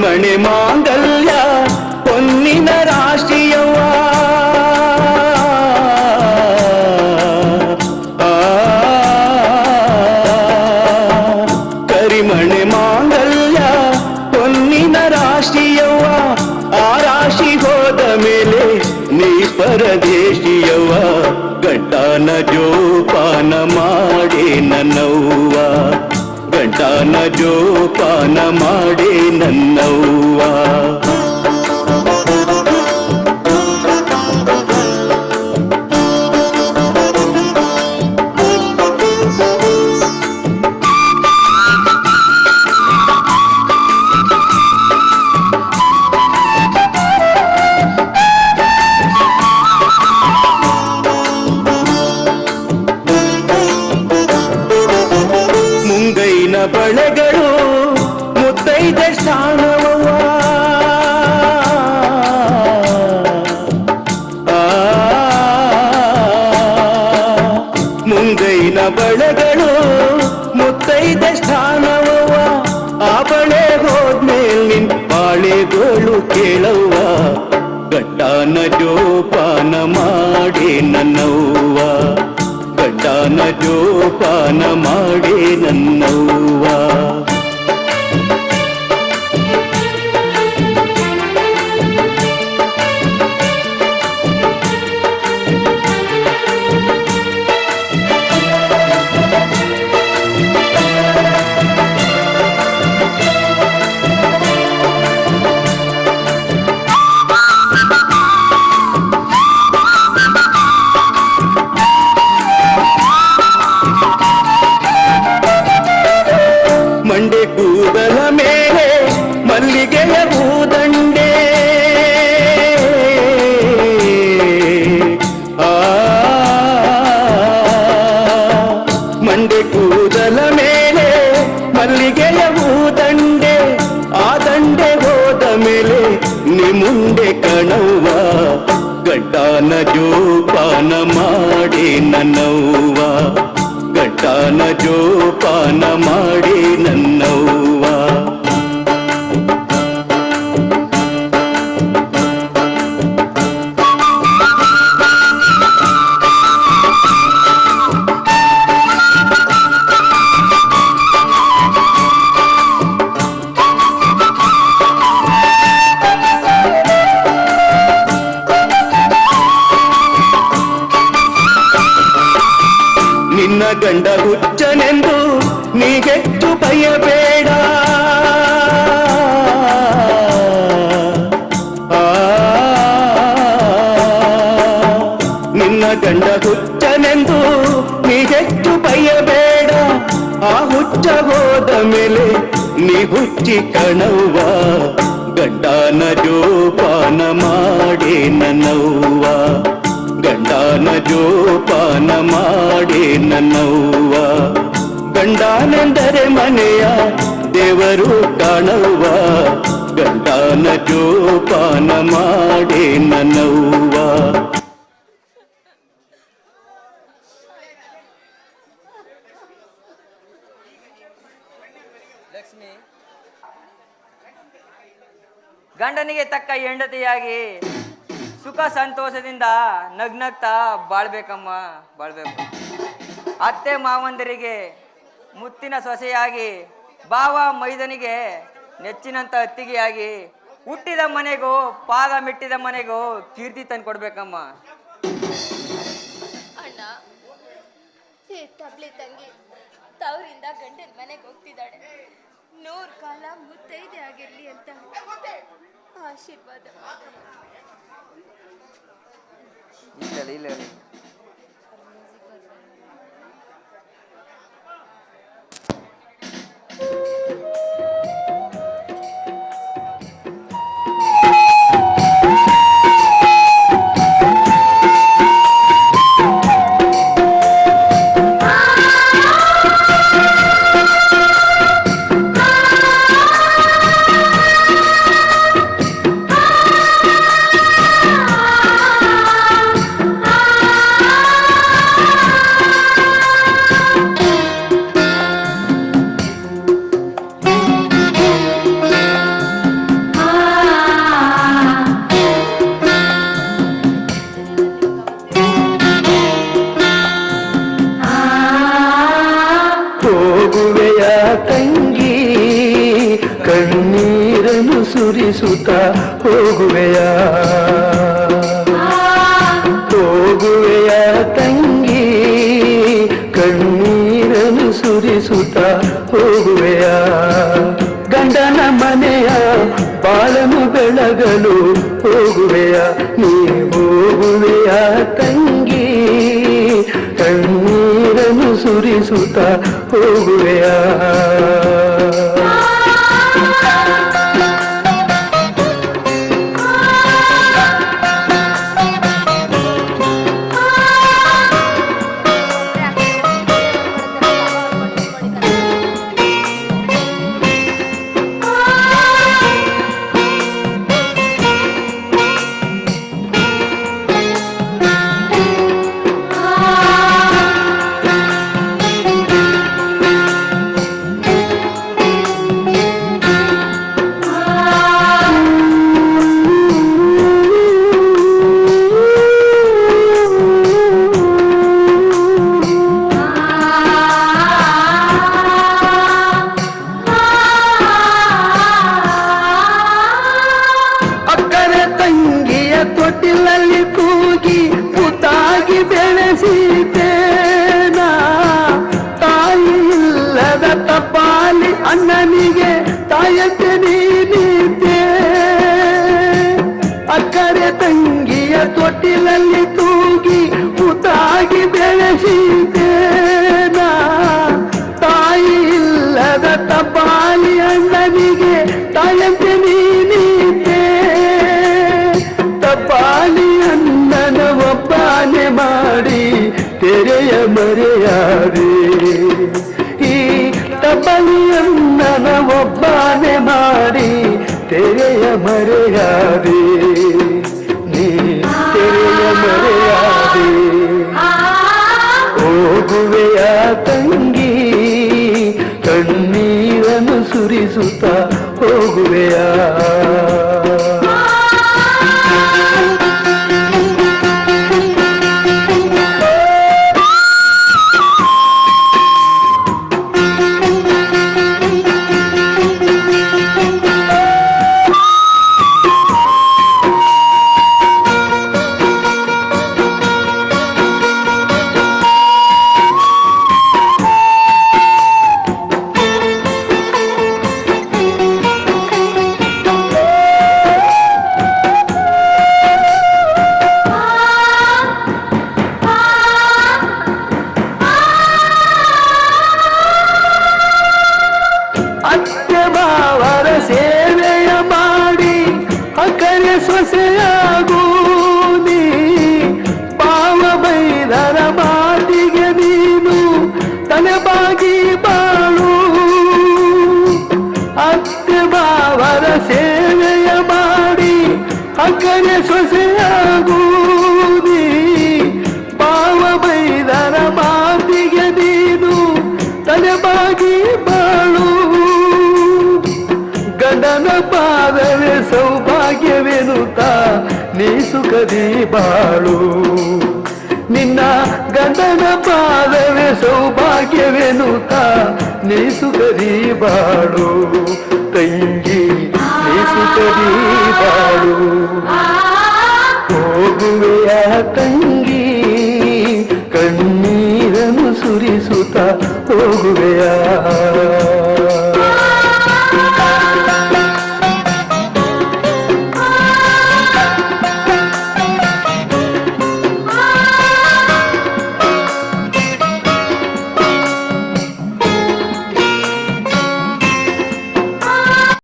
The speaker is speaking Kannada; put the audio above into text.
ಮಣಿಮಣಿ ಮಾಂಗಲ್ಯ பொன்னின ராஷ்டியவா கரிமணி ಮಾಂಗಲ್ಯ பொன்னிನ ರಾಷ್ಟ್ರೀಯವ್ವ ಆ ರಾಶಿ ಹೋದ ಮೇಲೆ ನೀ ಪರದೇಶಿಯವ್ವ. ಗಂಟನ ಜೋಪಾನ ಮಾಡಿ ನನ್ನವ್ವ. ಗಂಟನ ಜೋಪಾನ ಮಾಡಿ ನನ್ನ ಬಳೆಗಳು ಮುತ್ತೈದೆ ಸ್ಥಾನವವ ಆ, ಮುಂಗೈನ ಬಳೆಗಳು ಮುತ್ತೈದೆ ಸ್ಥಾನವವ ಆ ಬಳೆ ಹೋದ್ಮೇಲೆ ನಿನ್ ಬಾಳೆಗಳು ಕೇಳವ್ವ. ಕಟ್ಟಾನ ಜೋಪಾನ ಮಾಡಿ ನನ್ನವು ಜೋಪಾನ ಮಾಡಿ ನನ್ನವ್ವ. ಮೇಲೆ ಮಲ್ಲಿಗೆಯ ಹೂದಂಡೆ ಆ ಮಂಡೆ ಕೂದಲ ಮೇಲೆ ಮಲ್ಲಿಗೆಯ ಹೂದಂಡೆ ಆ ದಂಡೆ ಹೋದ ಮೇಲೆ ನಿಮುಂಡೆ ಕಣವ್ವ ಗಡ್ಡಾನ ಜೋಪಾನ ಮಾಡಿ ನನ್ನವ್ವ ಗಡ್ಡಾನ ಜೋಪಾನ ಮಾಡಿ ನನ್ನವ್ವ ನಿನ್ನ ಗಂಡ ಹುಚ್ಚನೆಂದು ನೀಗೆಚ್ಚು ಬೇಡ ಆ, ನಿನ್ನ ಗಂಡ ಹುಚ್ಚನೆಂದು ನೀಗೆಚ್ಚು ಬೇಡ ಆ ಹುಚ್ಚ ಹೋದ ಮೇಲೆ ನೀ ಹುಚ್ಚಿ ಕಣವ್ವ ಗಂಡನ ಜೋಪಾನ ಮಾಡಿ ನನ್ನವ್ವ ಗಂಡನ ಜೋಪಾನ ಮಾಡಿ ನನ್ನವ್ವ. ಗಂಡನೆಂದರೆ ಮನೆಯ ದೇವರು ಕಾಣವ್ವ. ಗಂಡನ ಜೋಪಾನ ಮಾಡಿ ನನ್ನವ್ವ. ಗಂಡನಿಗೆ ತಕ್ಕ ಹೆಂಡತಿಯಾಗಿ ಸುಖ ಸಂತೋಷದಿಂದ ನಗ್ನಗ್ತಾ ಬಾಳ್ಬೇಕಮ್ಮ, ಬಾಳ್ಬೇಕು. ಅತ್ತೆ ಮಾವಂದರಿಗೆ ಮುತ್ತಿನ ಸೊಸೆಯಾಗಿ, ಬಾವ ಮೈದನಿಗೆ ನೆಚ್ಚಿನಂತ ಅತ್ತಿಗೆಯಾಗಿ ಹುಟ್ಟಿದ ಮನೆಗೂ, ಪಾದ ಮೆಟ್ಟಿದ ಮನೆಗೂ ಕೀರ್ತಿ ತಂದು ಕೊಡ್ಬೇಕಮ್ಮ. ಅಣ್ಣ ತಂಗಿ, ತವರಿಂದ ಗಂಡನ ಮನೆಗೆ ಹೋಗ್ತಿದ್ದಾಳೆ. ನೂರು ಕಾಲ ಮುತ್ತೈದೆ ಆಗಿರ್ಲಿ ಅಂತ ಆಶೀರ್ವಾದ. ಮಾಡು. ಇಲ್ಲ ಇಲ್ಲ ಇಲ್ಲ ಆ ಹೋಗುವೆಯ ಹೋಗುವೆಯ ತಂಗಿ ಕಣ್ಣೀರನ್ನು ಸುರಿಸುತ್ತ ಹೋಗುವೆಯ ಗಂಡನ ಮನೆಯ ಬಾಳನು ಬೆಳಗಲು ಹೋಗುವೆಯ ನೀ ಹೋಗುವೆಯ ತಂಗಿ ಕಣ್ಣೀರನ್ನು ಸುರಿಸುತ್ತ ಹೋಗುವೆಯ ತೊಟ್ಟಿಲಲ್ಲಿ ಹೋಗುವೆಯ ತಂಗಿ? ಕಣ್ಣೀರನ್ನು ಸುರಿಸುತ್ತಾ ಹೋಗುವೆಯ? ಅಕ್ಕರೆ ಸೊಸೆಯಾಗೂ ನೀ ನೀ ಬಾಳು. ನಿನ್ನ ಗಂಡನ ಪಾದವೇ ಸೌಭಾಗ್ಯವೆನುತ್ತ ನೀ ಸುಖದಿ ಬಾಳು. ತಂಗಿ, ನೀ ಸುಖದಿ ಬಾಳು. ಹೋಗುವೆಯ ತಂಗಿ, ಕಣ್ಣೀರನ್ನು ಸುರಿಸುತ್ತ ಹೋಗುವೆಯ